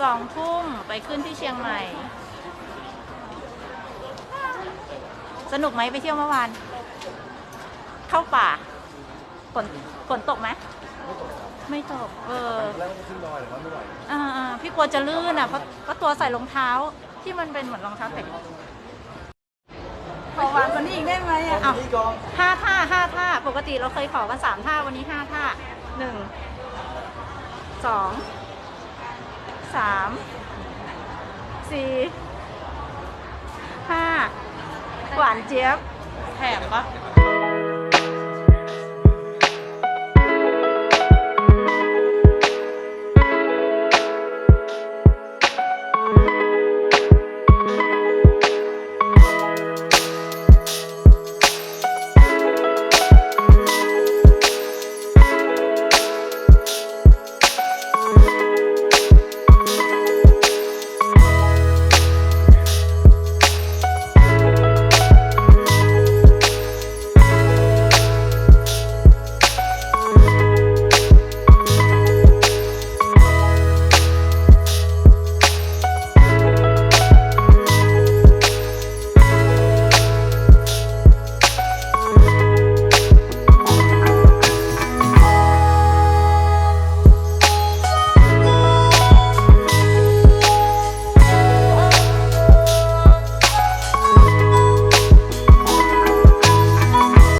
ทุ่มไปขึ้นที่เชียงใหม่ สนุกไหมไปเที่ยวเมื่อวาน เข้าป่าฝนฝนตกไหมไม่ตก เออแล้วก็ขึ้นดอยแต่ว่าไม่ไหวอ่าอ่าพี่กลัวจะลื่นอะเพราะเพราะตัวใส่รองเท้าที่มันเป็นเหมือนรองเท้าแตะขอหวานกว่านี้อีกได้ไหมอะอ้าวนี่ก็ห้าท่าห้าท่า ปกติเราเคยขอกันสามท่าวันนี้ห้าท่าหนึ่งสอง สามสี่ห้าหวานเจี๊ยบแถมปะ